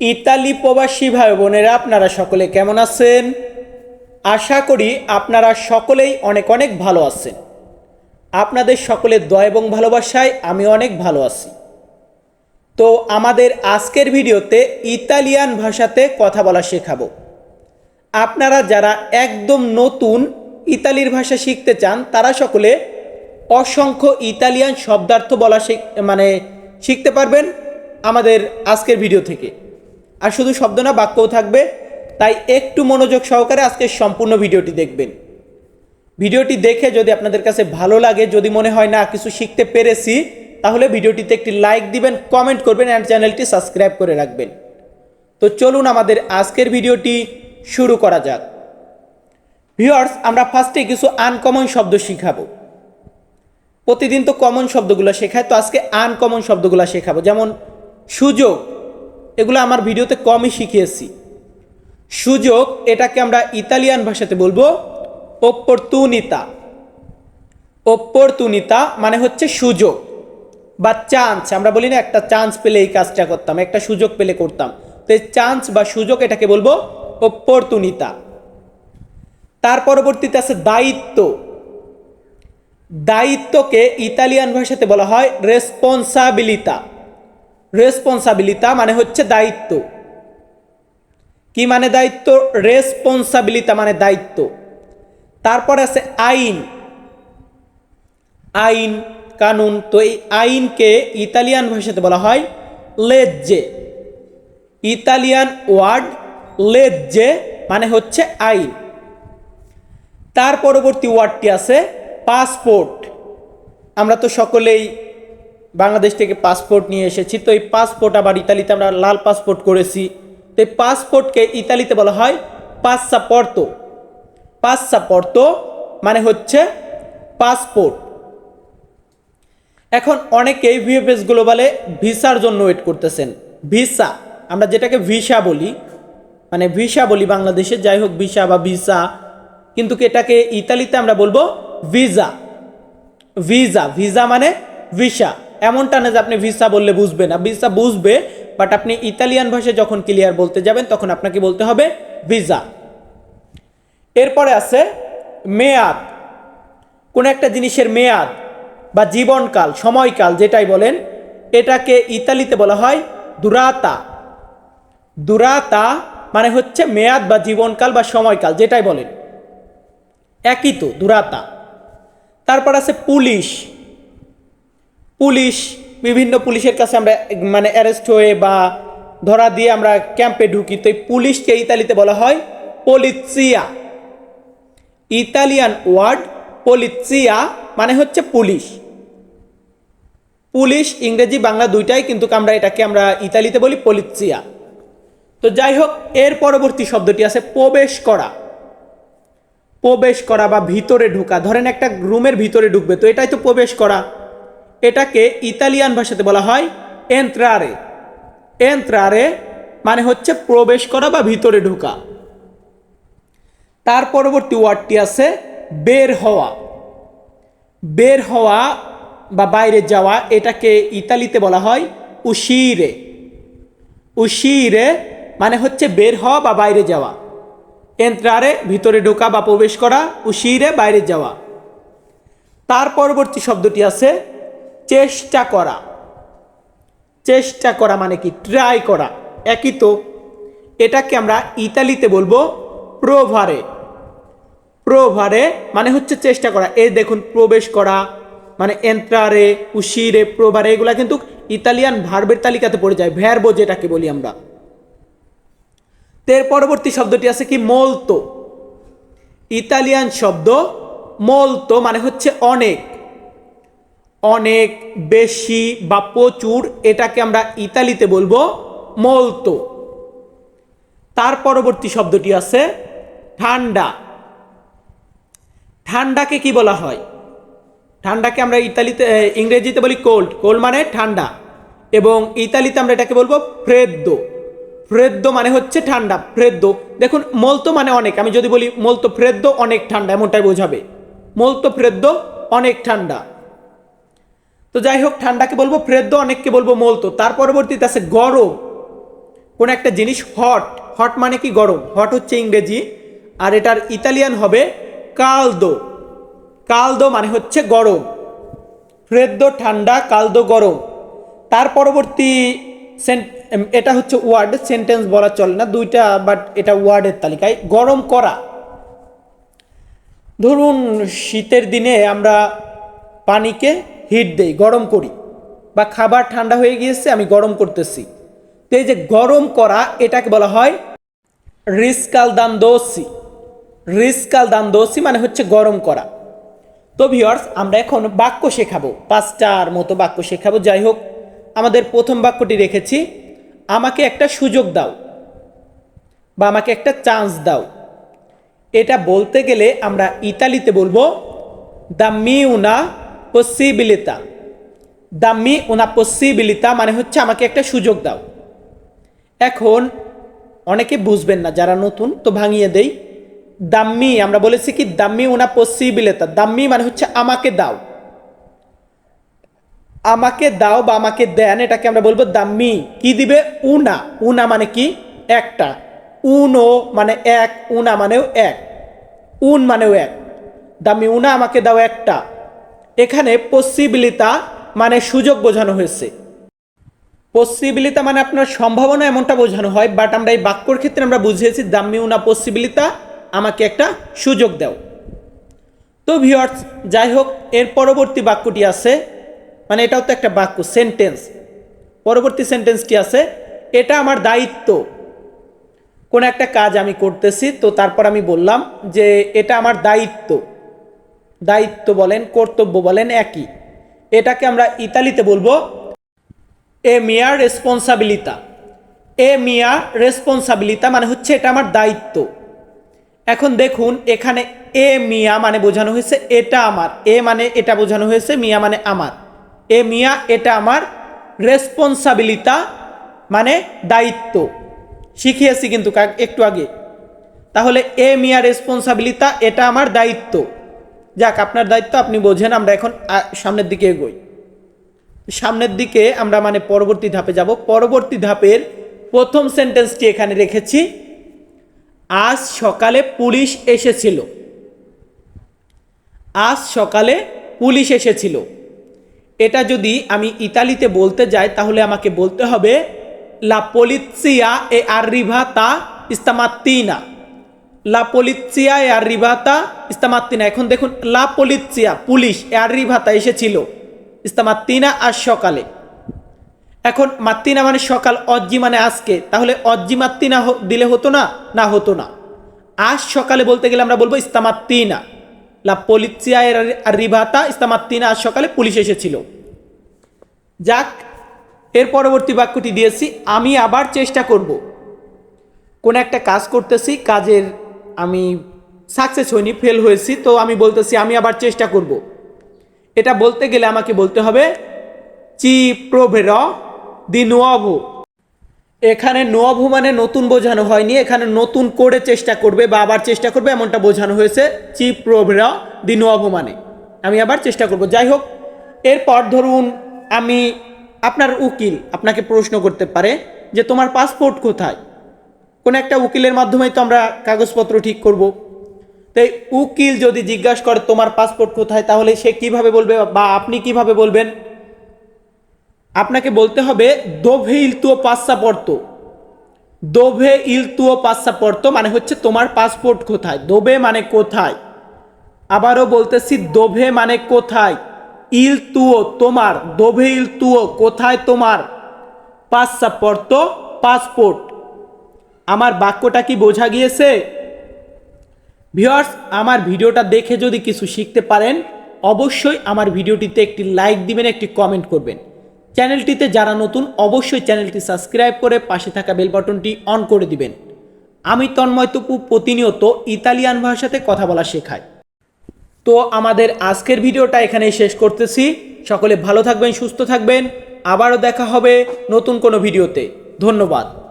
Italy প্রবাসী ভাই বোনেরা, আপনারা সকলে কেমন আছেন? আশা করি আপনারা সকলেই অনেক অনেক ভালো আছেন। আপনাদের সকলের দয় এবং ভালোবাসায় আমি অনেক ভালো আছি। তো আমাদের আজকের ভিডিওতে ইতালিয়ান ভাষাতে কথা বলা শেখাবো। আপনারা যারা একদম নতুন ইতালির ভাষা শিখতে চান, তারা সকলে অসংখ্য ইতালিয়ান শব্দার্থ বলা শিখ- মানে শিখতে পারবেন আমাদের আজকের ভিডিও থেকে। আর শুধু শব্দ না, বাক্যও থাকবে। তাই একটু মনোযোগ সহকারে আজকের সম্পূর্ণ ভিডিওটি দেখবেন। ভিডিওটি দেখে যদি আপনাদের কাছে ভালো লাগে, যদি মনে হয় না কিছু শিখতে পেরেছি, তাহলে ভিডিওটিতে একটি লাইক দিবেন, কমেন্ট করবেন অ্যান্ড চ্যানেলটি সাবস্ক্রাইব করে রাখবেন। তো চলুন আমাদের আজকের ভিডিওটি শুরু করা যাক। ভিউয়ার্স, আমরা ফার্স্টে কিছু আনকমন শব্দ শিখাবো। প্রতিদিন তো কমন শব্দগুলো শেখায়, তো আজকে আনকমন শব্দগুলো শেখাবো। যেমন, সুযোগ। এগুলো আমার ভিডিওতে কমই শিখিয়েছি। সুযোগ, এটাকে আমরা ইতালিয়ান ভাষাতে বলব অপরতুনিতা অপরতুনিতা মানে হচ্ছে সুযোগ বা চান্স আমরা বলি না একটা চান্স পেলে এই কাজটা করতাম, একটা সুযোগ পেলে করতাম। তো এই চান্স বা সুযোগ এটাকে বলব অপরতুনিতা তার পরবর্তীতে আছে দায়িত্ব। দায়িত্বকে ইতালিয়ান ভাষাতে বলা হয় রেসপন্সাবিলিতা রেসপন্সাবিলিতা মানে হচ্ছে দায়িত্ব। কি মানে দায়িত্ব? রেসপন্সাবিলিতা মানে দায়িত্ব। তারপর আছে আইন। আইন, কানুন, তো এই আইনকে ইতালিয়ান ভাষাতে বলা হয় লেজ্জে। ইতালিয়ান ওয়ার্ড লেজ্জে মানে হচ্ছে আইন। তার পরবর্তী ওয়ার্ডটি আছে পাসপোর্ট। আমরা তো সকলেই বাংলাদেশ থেকে পাসপোর্ট নিয়ে এসেছি। তো এই পাসপোর্ট আবার ইতালিতে আমরা লাল পাসপোর্ট করেছি। তো এই পাসপোর্টকে ইতালিতে বলা হয় পাসাপর্তো পাসাপর্তো মানে হচ্ছে পাসপোর্ট এখন অনেকেই ভিএফএস গ্লোবালে ভিসার জন্য ওয়েট করতেছেন। ভিসা, আমরা যেটাকে ভিসা বলি মানে ভিসা বলি বাংলাদেশে, যাই হোক ভিসা বা ভিসা, কিন্তু এটাকে ইতালিতে আমরা বলব ভিসা। ভিসা ভিসা মানে ভিসা। এমনটা না যে আপনি ভিসা বললে বুঝবে না। ভিসা বুঝবে বাট আপনি ইতালিয়ান ভাষায় যখন ক্লিয়ার বলতে যাবেন, তখন আপনাকে বলতে হবে ভিসা এরপরে আছে মেয়াদ। কোনো একটা জিনিসের মেয়াদ বা জীবনকাল, সময়কাল যেটাই বলেন, এটাকে ইতালিতে বলা হয় দুরাতা। দুরাতা মানে হচ্ছে মেয়াদ বা জীবনকাল বা সময়কাল যেটাই বলেন। একই তো, দুরাতা। তারপর আছে পুলিশ। পুলিশ, বিভিন্ন পুলিশের কাছে আমরা মানে অ্যারেস্ট হয়ে বা ধরা দিয়ে আমরা ক্যাম্পে ঢুকি। তো এই পুলিশকে ইতালিতে বলা হয় পলিসিয়া ইতালিয়ান ওয়ার্ড পলিসিয়া মানে হচ্ছে পুলিশ। পুলিশ, ইংরেজি, বাংলা দুইটাই কিন্তু আমরা এটাকে আমরা ইতালিতে বলি পলিসিয়া তো যাই হোক, এর পরবর্তী শব্দটি আছে প্রবেশ করা। প্রবেশ করা বা ভিতরে ঢোকা। ধরেন একটা রুমের ভিতরে ঢুকবে, তো এটাই তো প্রবেশ করা। এটাকে ইতালিয়ান ভাষাতে বলা হয় এন্ত্রারে এন্ত্রারে মানে হচ্ছে প্রবেশ করা বা ভিতরে ঢোকা। তার পরবর্তী ওয়ার্ডটি আছে বের হওয়া। বের হওয়া বা বাইরে যাওয়া এটাকে ইতালিতে বলা হয় উশিরে উশিরে মানে হচ্ছে বের হওয়া বা বাইরে যাওয়া। এন্ত্রারে ভিতরে ঢোকা বা প্রবেশ করা উশিরে বাইরে যাওয়া। তার পরবর্তী শব্দটি আছে চেষ্টা করা। চেষ্টা করা মানে কি? ট্রাই করা। একই তো, এটাকে আমরা ইতালিতে বলব প্রোভারে প্রোভারে মানে হচ্ছে চেষ্টা করা। এই দেখুন, প্রবেশ করা মানে এন্ত্রারে উশিরে প্রোভারে এগুলা কিন্তু ইতালিয়ান ভার্বের তালিকাতে পড়ে যায়। ভ্যারবো যেটাকে বলি আমরা। এর পরবর্তী শব্দটি আছে কি? মোলতো। ইতালিয়ান শব্দ মোলতো মানে হচ্ছে অনেক। অনেক বেশি বা প্রচুর এটাকে আমরা ইতালিতে বলব মোলতো তার পরবর্তী শব্দটি আছে ঠান্ডা। ঠান্ডাকে কি বলা হয়? ঠান্ডাকে আমরা ইতালিতে ইংরেজিতে বলি কোল্ড কোল্ড মানে ঠান্ডা। এবং ইতালিতে আমরা এটাকে বলব ফ্রেদ্দো ফ্রেদ্দো মানে হচ্ছে ঠান্ডা ফ্রেদ্দো দেখুন মলতো মানে অনেক। আমি যদি বলি মলতো ফ্রেদ্দো অনেক ঠান্ডা, এমনটাই বোঝাবে। মলতো ফ্রেদ্দো অনেক ঠান্ডা। তো যাই হোক ঠান্ডাকে বলব, ফ্রেদ্দো, অনেককে বলব মলতো তার পরবর্তীতে আছে গরম। কোন একটা জিনিস হট। হট মানে কি গরম? হট হচ্ছে ইংরেজি, আর এটার ইতালিয়ান হবে কালদো। কালদো মানে হচ্ছে গরম। ফ্রেদ্দো, ঠান্ডা, কালদো, গরম। তার পরবর্তী এটা হচ্ছে ওয়ার্ড। সেন্টেন্স বলা চলে না, দুইটা, বাট এটা ওয়ার্ডের তালিকায়। গরম করা। ধরুন, শীতের দিনে আমরা পানিকে হিট দেই, গরম করি। বা খাবার ঠান্ডা হয়ে গিয়েছে, আমি গরম করতেছি। তো এই যে গরম করা, এটাকে বলা হয় রিস্কাল দান দোসি। রিস্কাল দান দোসি মানে হচ্ছে গরম করা। তো ভিওর্স আমরা এখন বাক্য শেখাবো। পাঁচটার মতো বাক্য শেখাবো। যাই হোক, আমাদের প্রথম বাক্যটি রেখেছি। আমাকে একটা সুযোগ দাও বা আমাকে একটা চান্স দাও। এটা বলতে গেলে আমরা ইতালিতে বলব দ্য মি উনা পসিবিলিতা দ্য মি উনা পসিবিলিতা মানে হচ্ছে আমাকে একটা সুযোগ দাও। এখন অনেকে বুঝবেন না, যারা নতুন, তো ভাঙিয়ে দেই। দাম্মি আমরা বলেছি কি দাম্মি উনা পসিবিলিতা দাম্মি মানে হচ্ছে আমাকে দাও। আমাকে দাও বা আমাকে দেন, এটাকে আমরা বলব দাম্মি কি দিবে? উনা উনা মানে কি? একটা। উনো মানে এক উনা মানেও এক। উন মানেও এক। দামি উনা আমাকে দাও একটা। এখানে পসিবিলিতা মানে সুযোগ বোঝানো হয়েছে। পসিবিলিতা মানে আপনার সম্ভাবনা এমনটা বোঝানো হয় বাট আমরা এই বাক্যর ক্ষেত্রে আমরা বুঝিয়েছি দামি উনা পসিবিলিতা আমাকে একটা সুযোগ দাও। তো ভিওয়ার্স যাই হোক, এর পরবর্তী বাক্যটি আছে মানে এটাও তো একটা বাক্য সেন্টেন্স পরবর্তী সেন্টেন্সটি আছে, এটা আমার দায়িত্ব। কোন একটা কাজ আমি করতেছি, তো তারপর আমি বললাম যে, এটা আমার দায়িত্ব। দায়িত্ব বলেন, কর্তব্য বলেন একই। এটাকে আমরা ইতালিতে বলব এ মিয়া রেসপন্সাবিলিতা। এ মিয়া রেসপন্সাবিলিতা মানে হচ্ছে এটা আমার দায়িত্ব। এখন দেখুন, এখানে এ মিয়া মানে বোঝানো হয়েছে এটা আমার। এ মানে এটা বোঝানো হয়েছে, মিয়া মানে আমার। এ মিয়া, এটা আমার। রেসপন্সাবিলিতা মানে দায়িত্ব। শিখিয়েছি কিন্তু একটু আগে। তাহলে এ মিয়া রেসপন্সাবিলিতা, এটা আমার দায়িত্ব। যাক, আপনার দায়িত্ব আপনি বোঝেন, আমরা এখন সামনের দিকে এগোই। সামনের দিকে আমরা মানে পরবর্তী ধাপে যাব। পরবর্তী ধাপের প্রথম সেন্টেন্সটি এখানে রেখেছি, আজ সকালে পুলিশ এসেছিল। আজ সকালে পুলিশ এসেছিল। এটা যদি আমি ইতালিতে বলতে যাই, তাহলে আমাকে বলতে হবে লা polizia e arrivata stamattina লা polizia e arrivata ইস্তামাত্তিনা। এখন দেখুন, লা polizia পুলিশ e arrivata এসেছিল stamattina আজ সকালে। এখন মাত্তিনা মানে সকাল, অজ্জি মানে আজকে। তাহলে অজ্জি মাত্তিনা দিলে হতো না? না হতো না। আজ সকালে বলতে গেলে আমরা বলব ইস্তামাত্তিনা। লা পলিচিয়া আর রিভাতা ইস্তামাত্তিনা আজ সকালে পুলিশ এসেছিল। যাক, এর পরবর্তী বাক্যটি দিয়েছি, আমি আবার চেষ্টা করব। কোন একটা কাজ করতেছি, কাজের আমি সাকসেস হইনি ফেল হয়েছি, তো আমি বলতেছি, আমি আবার চেষ্টা করব। এটা বলতে গেলে আমাকে বলতে হবে, চি প্রভের দি নোয়াভো এখানে নোয়াভো মানে নতুন বোঝানো হয়নি, এখানে নতুন করে চেষ্টা করবে বা আবার চেষ্টা করবে, এমনটা বোঝানো হয়েছে, চি প্রভের দি নোয়াভো মানে। আমি আবার চেষ্টা করব। যাই হোক, এরপর ধরুন আমি আপনার উকিল, আপনাকে প্রশ্ন করতে পারে যে, তোমার পাসপোর্ট কোথায়? কোন একটা উকিলের মাধ্যমেই তো আমরা কাগজপত্র ঠিক করব। তাই উকিল যদি জিজ্ঞাসা করে তোমার পাসপোর্ট কোথায়, তাহলে সে কীভাবে বলবে বা আপনি কীভাবে বলবেন? আপনাকে বলতে হবে, দোভে ইল তুও পাসাপোর্তো দোভে ইল তুও পাসাপোর্তো মানে হচ্ছে তোমার পাসপোর্ট কোথায় দোবে মানে কোথায়। আবারও বলতেছি, দোভে মানে কোথায়? ইল তুও তোমার, দোভে ইল তুও কোথায় তোমার? পাসাপোর্তো পাসপোর্ট আমার বাক্যটা কি বোঝা গিয়েছে? ভিউয়ার্স, আমার ভিডিওটা দেখে যদি কিছু শিখতে পারেন, অবশ্যই আমার ভিডিওটিতে একটি লাইক দিবেন, একটি কমেন্ট করবেন। চ্যানেলটিতে যারা নতুন, অবশ্যই চ্যানেলটি সাবস্ক্রাইব করে পাশে থাকা বেল বাটনটি অন করে দিবেন। আমি তন্ময় তপু, প্রতিনিয়ত ইতালিয়ান ভাষাতে কথা বলা শেখাই। তো আমাদের আজকের ভিডিওটা এখানেই শেষ করতেছি। সকলে ভালো থাকবেন, সুস্থ থাকবেন। আবারও দেখা হবে নতুন কোনো ভিডিওতে। ধন্যবাদ।